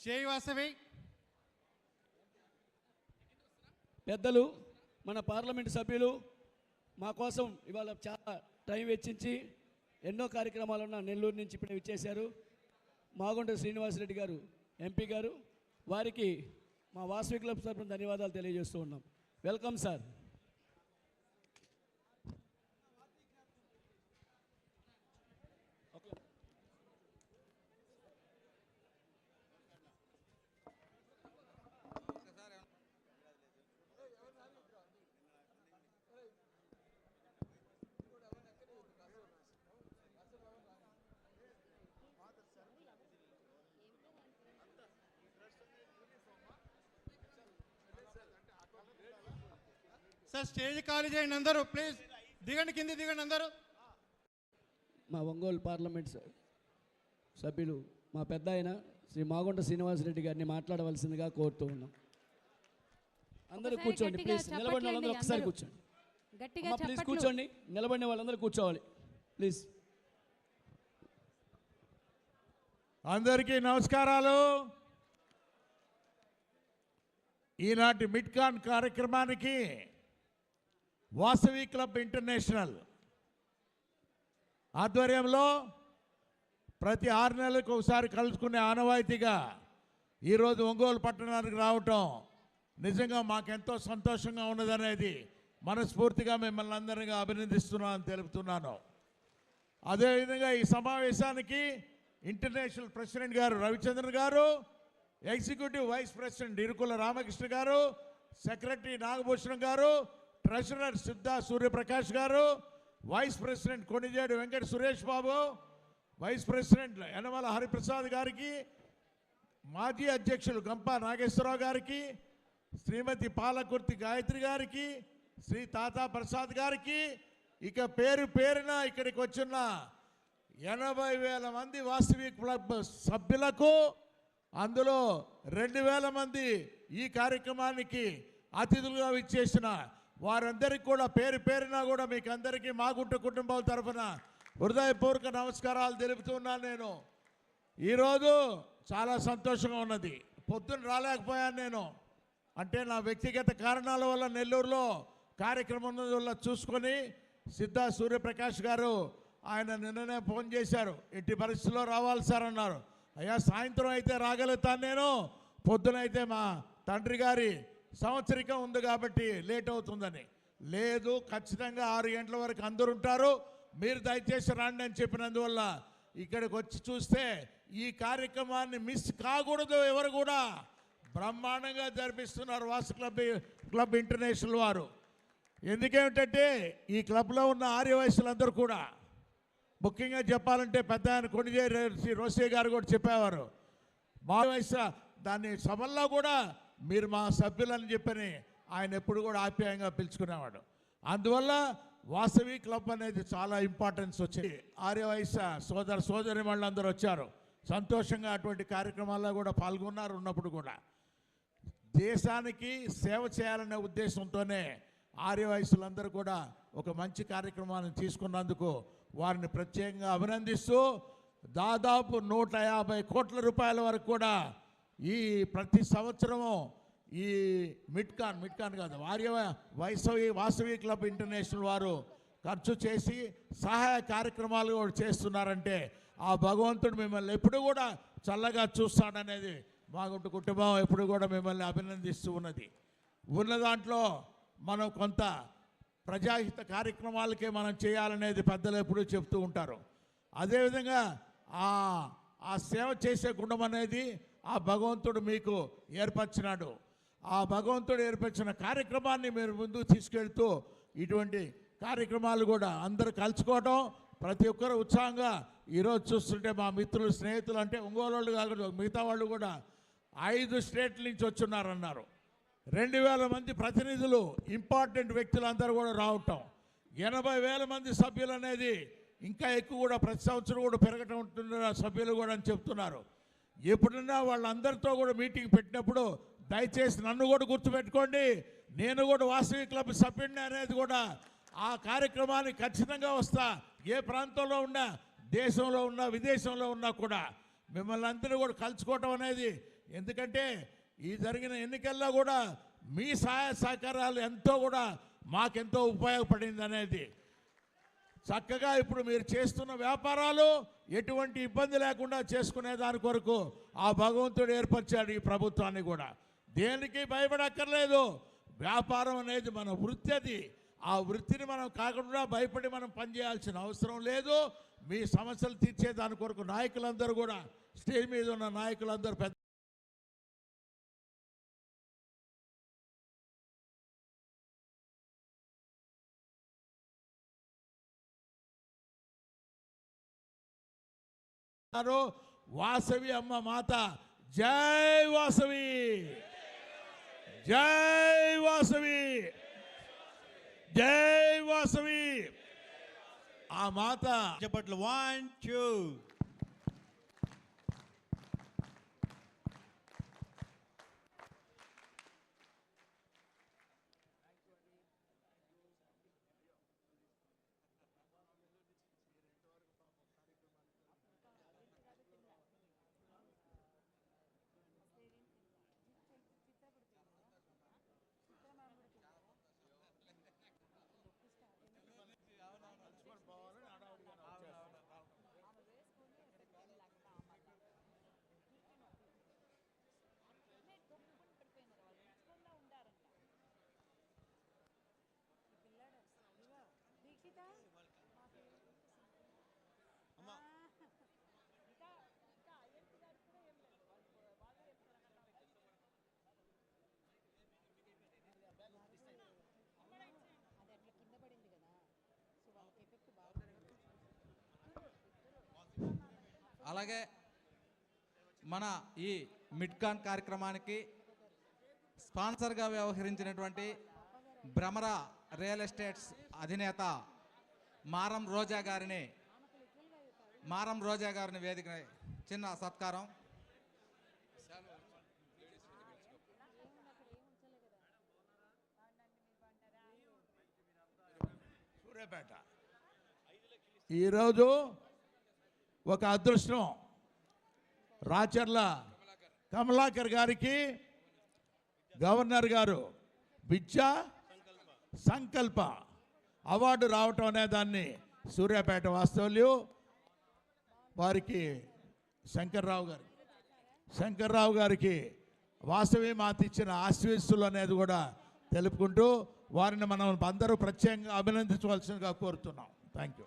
చేయి వాసవి పెద్దలు మన పార్లమెంట్ సభ్యులు మా కోసం ఇవాళ చాలా టైం వెచ్చించి ఎన్నో కార్యక్రమాలున్న నెల్లూరు నుంచి ఇప్పుడు ఇచ్చేశారు మాగుంట శ్రీనివాసరెడ్డి గారు ఎంపీ గారు వారికి మా వాసవి క్లబ్ తరఫున ధన్యవాదాలు తెలియజేస్తూ ఉన్నాం. Welcome sir. సార్ స్టేజ్ ఖాళీ చేయండి అందరూ ప్లీజ్. దిగండి కింది దిగండి అందరూ. మా ఒంగోలు పార్లమెంట్ సభ్యులు మా పెద్ద ఆయన శ్రీ మాగుంట శ్రీనివాసరెడ్డి గారిని మాట్లాడవలసిందిగా కోరుతూ ఉన్నాం. అందరూ కూర్చోండి ప్లీజ్. నిలబడిన వాళ్ళందరూ ఒకసారి. కూర్చోండి. గట్టిగా ప్లీజ్ కూర్చోండి. నిలబడిన వాళ్ళందరూ కూర్చోవాలి. ప్లీజ్. అందరికీ నమస్కారాలు. ఈనాటి మిడ్కాన్ కార్యక్రమానికి వాసవి క్లబ్ ఇంటర్నేషనల్ ఆధ్వర్యంలో ప్రతి ఆరు నెలలకు ఒకసారి కలుసుకునే ఆనవాయితీగా ఈరోజు ఒంగోలు పట్టణానికి రావటం నిజంగా మాకెంతో సంతోషంగా ఉన్నదనేది మనస్ఫూర్తిగా మిమ్మల్ని అందరిగా అభినందిస్తున్నాను తెలుపుతున్నాను. అదేవిధంగా ఈ సమావేశానికి ఇంటర్నేషనల్ ప్రెసిడెంట్ గారు రవిచంద్రన్ గారు executive vice president Irukula Ramakrishna గారు సెక్రటరీ నాగభూషణం గారు treasurer Siddha Suryaprakash garu vice president Konijedu Venkata Suresh Babu vice president Yanamala Hariprasad గారికి మాజీ అధ్యక్షులు గంప నాగేశ్వరరావు గారికి శ్రీమతి పాలకుర్తి గాయత్రి గారికి శ్రీ తాతా ప్రసాద్ గారికి ఇక పేరు పేరున ఇక్కడికి వచ్చిన ఎనభై వేల మంది వాస్తవిక క్లబ్ సభ్యులకు అందులో రెండు వేల మంది ఈ కార్యక్రమానికి అతిథులుగా విచ్చేసిన వారందరికీ కూడా పేరు పేరున కూడా మీకు అందరికీ మా గుట్ట కుటుంబాల తరఫున హృదయపూర్వక నమస్కారాలు తెలుపుతున్నాను నేను. ఈరోజు చాలా సంతోషంగా ఉన్నది. పొద్దున్న రాలేకపోయాను నేను. అంటే నా వ్యక్తిగత కారణాల వల్ల నెల్లూరులో కార్యక్రమం వల్ల చూసుకొని సిద్ధా సూర్యప్రకాష్ గారు ఆయన నిన్ననే ఫోన్ చేశారు. ఎట్టి పరిస్థితుల్లో రావాలి సార్ అన్నారు. అయ్యా సాయంత్రం అయితే రాగలుగుతాను నేను. పొద్దునైతే మా తండ్రి గారి సంవత్సరికం ఉంది కాబట్టి లేట్ అవుతుందని. లేదు ఖచ్చితంగా ఆరు గంటల వరకు అందరు ఉంటారు. మీరు దయచేసి రండి అని చెప్పినందువల్ల ఇక్కడికి వచ్చి చూస్తే ఈ కార్యక్రమాన్ని మిస్ కాకూడదు ఎవరు కూడా. బ్రహ్మాండంగా జరిపిస్తున్నారు వాసు క్లబ్ క్లబ్ ఇంటర్నేషనల్ వారు. ఎందుకేమిటంటే ఈ క్లబ్లో ఉన్న ఆర్య వయసులందరూ కూడా ముఖ్యంగా చెప్పాలంటే పెద్ద ఆయన కొనిజే శ్రీ రోసే గారు కూడా చెప్పేవారు. మా వయసు దాన్ని సభల్లో కూడా మీరు మా సభ్యులని చెప్పని ఆయన ఎప్పుడు కూడా ఆప్యాయంగా పిలుచుకునేవాడు. అందువల్ల వాసవి క్లబ్ అనేది చాలా ఇంపార్టెన్స్ వచ్చింది. ఆర్య వయసు సోదర సోదరి వాళ్ళందరూ వచ్చారు. సంతోషంగా అటువంటి కార్యక్రమాల్లో కూడా పాల్గొన్నారు ఉన్నప్పుడు కూడా. దేశానికి సేవ చేయాలనే ఉద్దేశంతోనే ఆర్య వయసులందరూ కూడా ఒక మంచి కార్యక్రమాన్ని తీసుకున్నందుకు వారిని ప్రత్యేకంగా అభినందిస్తూ దాదాపు నూట యాభై కోట్ల రూపాయల వరకు కూడా ఈ ప్రతి సంవత్సరము ఈ మిట్కాన్ మిట్కాన్ కాదు వార్య వైసవి వాసవి క్లబ్ ఇంటర్నేషనల్ వారు ఖర్చు చేసి సహాయ కార్యక్రమాలు కూడా చేస్తున్నారంటే ఆ భగవంతుడు మిమ్మల్ని ఎప్పుడు కూడా చల్లగా చూస్తాడనేది మాగుంటు కుటుంబం ఎప్పుడు కూడా మిమ్మల్ని అభినందిస్తూ ఉన్నది. ఉన్న దాంట్లో మనం కొంత ప్రజాహిత కార్యక్రమాలకే మనం చేయాలనేది పెద్దలు ఎప్పుడూ చెప్తూ ఉంటారు. అదేవిధంగా ఆ ఆ సేవ చేసే గుణం అనేది ఆ భగవంతుడు మీకు ఏర్పరిచినాడు. ఆ భగవంతుడు ఏర్పరిచిన కార్యక్రమాన్ని మీరు ముందుకు తీసుకెళ్తూ ఇటువంటి కార్యక్రమాలు కూడా అందరూ కలుసుకోవటం ప్రతి ఒక్కరు ఉత్సాహంగా ఈరోజు చూస్తుంటే మా మిత్రులు స్నేహితులు అంటే ఒంగోలు వాళ్ళు కాకుండా మిగతా వాళ్ళు కూడా ఐదు స్టేట్ల నుంచి వచ్చున్నారన్నారు. రెండు వేల మంది ప్రతినిధులు ఇంపార్టెంట్ వ్యక్తులు అందరూ కూడా రావటం. ఎనభై వేల మంది సభ్యులు అనేది ఇంకా ఎక్కువ కూడా ప్రతి సంవత్సరం కూడా పెరగటం ఉంటున్నారు సభ్యులు కూడా అని చెప్తున్నారు. ఎప్పుడన్నా వాళ్ళందరితో కూడా మీటింగ్ పెట్టినప్పుడు దయచేసి నన్ను కూడా గుర్తుపెట్టుకోండి. నేను కూడా వాసవి క్లబ్ సభ్యుడిని అనేది కూడా ఆ కార్యక్రమానికి ఖచ్చితంగా వస్తా. ఏ ప్రాంతంలో ఉన్నా దేశంలో ఉన్నా విదేశంలో ఉన్నా కూడా మిమ్మల్ని అందరూ కూడా కలుసుకోవటం అనేది ఎందుకంటే ఈ జరిగిన ఎన్నికల్లో కూడా మీ సహాయ సహకారాలు ఎంతో కూడా మాకెంతో ఉపయోగపడింది అనేది చక్కగా ఇప్పుడు మీరు చేస్తున్న వ్యాపారాలు ఎటువంటి ఇబ్బంది లేకుండా చేసుకునే దాని కొరకు ఆ భగవంతుడు ఏర్పరిచాడు ఈ ప్రభుత్వాన్ని కూడా. దేనికి భయపడక్కర్లేదు. వ్యాపారం అనేది మన వృత్తి అది. ఆ వృత్తిని మనం కాకుండా భయపడి మనం పనిచేయాల్సిన అవసరం లేదు. మీ సమస్యలు తీర్చే దాని కొరకు నాయకులందరూ కూడా స్టేజ్ మీద ఉన్న నాయకులందరూ పెద్ద అన్నారు, వాసవి అమ్మ మాత జై వాసవి! జై వాసవి! జై వాసవి! ఆ మాత చెప్పట్లు వన్ టూ అలాగే మన ఈ మిడ్కాన్ కార్యక్రమానికి స్పాన్సర్గా వ్యవహరించినటువంటి భ్రమర రియల్ ఎస్టేట్స్ అధినేత మారం రోజా గారిని మారం రోజా గారిని వేదిక చిన్న సత్కారం. సూర్యాపేట. ఈరోజు ఒక అదృష్టం. రాచర్ల కమలాకర్ గారికి గవర్నర్ గారు విద్యా సంకల్ప అవార్డు రావటం అనే దాన్ని సూర్యాపేట వాస్తవ్యులు వారికి శంకర్రావు గారు. శంకర్రావు గారికి వాసవి మాత ఇచ్చిన ఆశీస్సులు అనేది కూడా తెలుపుకుంటూ వారిని మనం అందరూ ప్రత్యేకంగా అభినందించవలసిందిగా కోరుతున్నాం. Thank you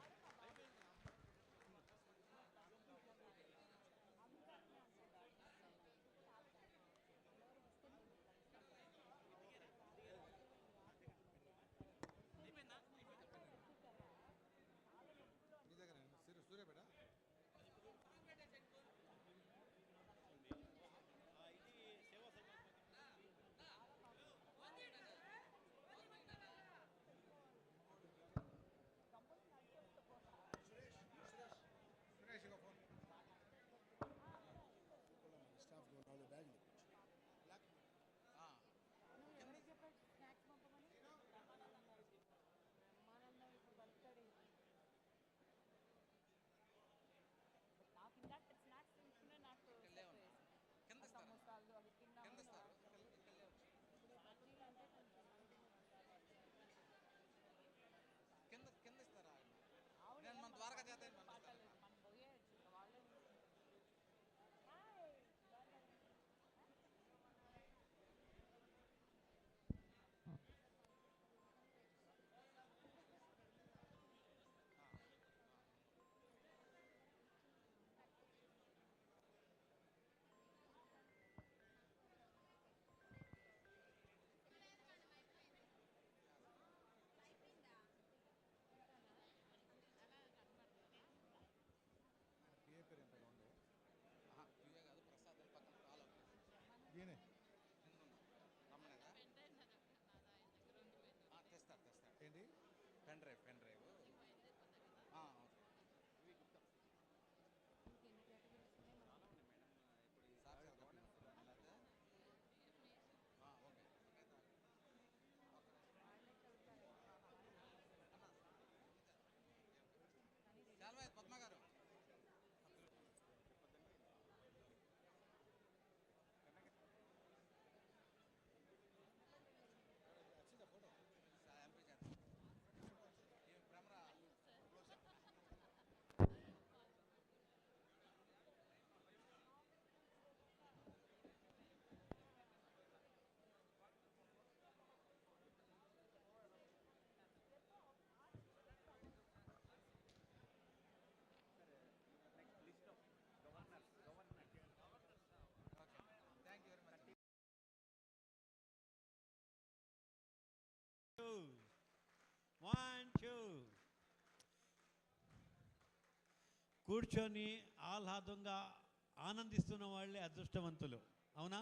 tiene. కూర్చొని ఆహ్లాదంగా ఆనందిస్తున్న వాళ్ళే అదృష్టవంతులు. అవునా?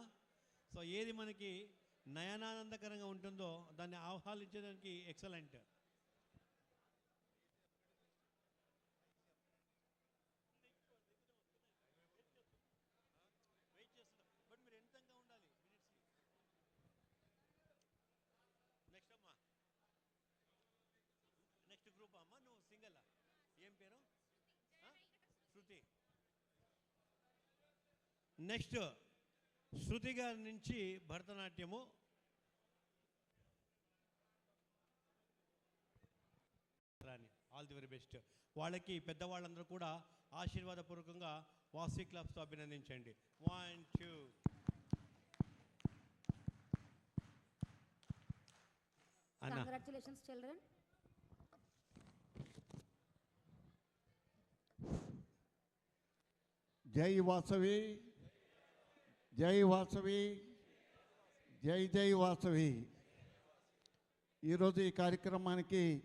సో ఏది మనకి నయనానందకరంగా ఉంటుందో దాన్ని ఆహ్వానించడానికి ఎక్సలెంట్ బట్ మీరు ఎంతంగా ఉండాలి నెక్స్ట్ అమ్మా నెక్స్ట్ గ్రూప్ అమ్మా నువ్వు సింగల్ ఏం పేరు ఆ? శృతి నెక్స్ట్ శృతి గారి నుంచి భరతనాట్యము. రాని. ఆల్ ది వెరీ బెస్ట్ వాళ్ళకి పెద్దవాళ్ళందరూ కూడా ఆశీర్వాదపూర్వకంగా వాసీ క్లబ్స్తో అభినందించండి. వన్ టూ అన్న. కంగ్రాచులేషన్స్ చిల్డ్రన్ జై వాసవి. జై వాసవి. జై జై వాసవి. ఈరోజు ఈ కార్యక్రమానికి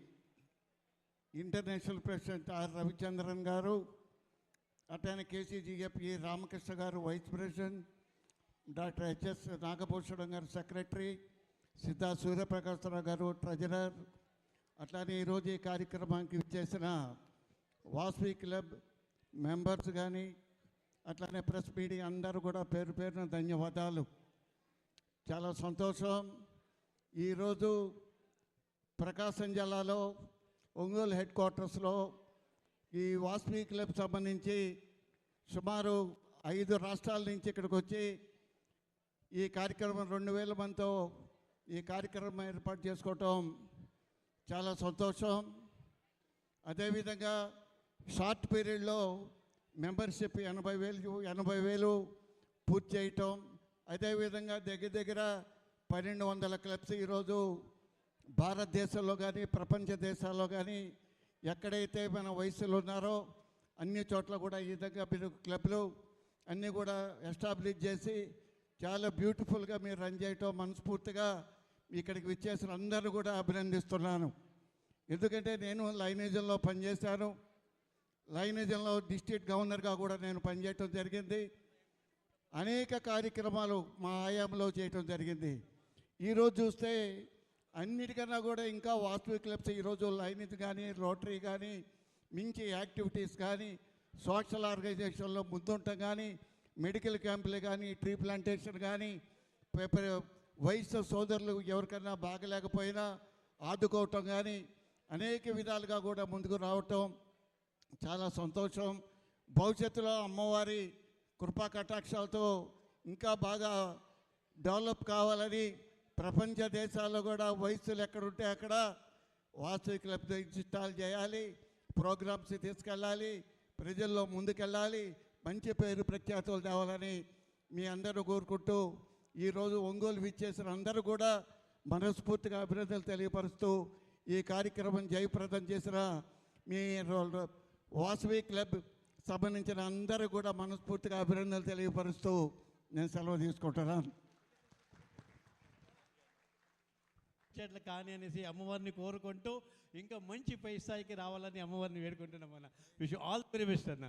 ఇంటర్నేషనల్ ప్రెసిడెంట్ ఆర్ రవిచంద్రన్ గారు అటైన KCGFE Ramakrishna garu vice president doctor HS Nagabhushanam garu secretary Siddha Surya Prakasa Rao గారు ట్రెజరర్. అట్లానే ఈరోజు ఈ కార్యక్రమానికి చేసిన వాస్వి క్లబ్ మెంబర్స్ కానీ అట్లానే ప్రెస్ మీడియా అందరూ కూడా పేరు పేరున ధన్యవాదాలు. చాలా సంతోషం. ఈరోజు ప్రకాశం జిల్లాలో ఒంగోలు హెడ్ క్వార్టర్స్లో ఈ వాస్వి క్లబ్ సంబంధించి సుమారు ఐదు రాష్ట్రాల నుంచి ఇక్కడికి వచ్చి ఈ కార్యక్రమం రెండు వేల మందితో ఈ కార్యక్రమం ఏర్పాటు చేసుకోవటం చాలా సంతోషం. అదేవిధంగా షార్ట్ పీరియడ్లో మెంబర్షిప్ ఎనభై వేలు ఎనభై వేలు పూర్తి చేయటం. అదేవిధంగా దగ్గర దగ్గర పన్నెండు వందల క్లబ్స్ ఈరోజు భారతదేశంలో కానీ ప్రపంచ దేశాల్లో కానీ ఎక్కడైతే మన వయసులు ఉన్నారో అన్ని చోట్ల కూడా ఈ విధంగా మీరు క్లబ్లు అన్నీ కూడా ఎస్టాబ్లిష్ చేసి చాలా బ్యూటిఫుల్గా మీరు రన్ చేయటం మనస్ఫూర్తిగా ఇక్కడికి విచ్చేసిన అందరూ కూడా అభినందిస్తున్నాను. ఎందుకంటే నేను లైనేజన్లో పనిచేశాను. లైనేజంలో డిస్ట్రిక్ట్ గవర్నర్గా కూడా నేను పనిచేయటం జరిగింది. అనేక కార్యక్రమాలు మా ఆయాంలో చేయటం జరిగింది. ఈరోజు చూస్తే అన్నిటికన్నా కూడా ఇంకా వాస్తవిక క్లబ్స్ ఈరోజు లైనిత్ కానీ రోటరీ కానీ మించి యాక్టివిటీస్ కానీ సోషల్ ఆర్గనైజేషన్లో ముందుంటాం కానీ మెడికల్ క్యాంపులు కానీ ట్రీ ప్లాంటేషన్ కానీ పేపర్ వయసు సోదరులు ఎవరికైనా బాగలేకపోయినా ఆదుకోవటం కానీ అనేక విధాలుగా కూడా ముందుకు రావటం చాలా సంతోషం. భవిష్యత్తులో అమ్మవారి కృపా కటాక్షాలతో ఇంకా బాగా డెవలప్ కావాలని ప్రపంచ దేశాల్లో కూడా వయస్సులు ఎక్కడుంటే అక్కడ వాస్తవిక లబ్ధి ఇన్స్టాల్ చేయాలి. ప్రోగ్రామ్స్ తీసుకెళ్ళాలి. ప్రజల్లో ముందుకెళ్ళాలి. మంచి పేరు ప్రఖ్యాతులు తేవాలని మీ అందరూ కోరుకుంటూ ఈరోజు ఒంగోలు విచ్చేసిన అందరూ కూడా మనస్ఫూర్తిగా అభినందనలు తెలియపరుస్తూ ఈ కార్యక్రమం జయప్రదం చేసిన మీ రో- వాసవి క్లబ్ సంబంధించిన అందరూ కూడా మనస్ఫూర్తిగా అభినందనలు తెలియపరుస్తూ నేను సెలవు తీసుకుంటున్నాను. చెట్లు కానీ అనేసి అమ్మవారిని కోరుకుంటూ ఇంకా మంచి పై స్థాయికి రావాలని అమ్మవారిని వేడుకుంటున్నాం మన విష్ ఆల్ వెరీ బెస్ట్ అన్న.